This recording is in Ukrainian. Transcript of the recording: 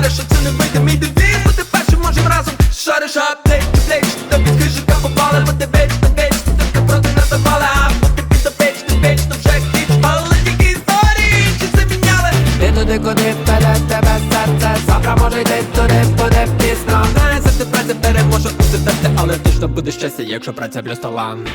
Ти вариш, що це не вийде. Мій девіз Бути першим можем разом шариш. Аптеч, плеч Та під хижика попали, бо ти веч, та веч Ти проти нас запали, а опеч, ти веч, то вже хіч Але тільки історії, чи це міняли? Ти туди, куди впаде тебе серце? Завтра може йти туди, буде пізно. Знає, завжди праця переможе усе терти Але точно буде щастя, якщо праця плюс талант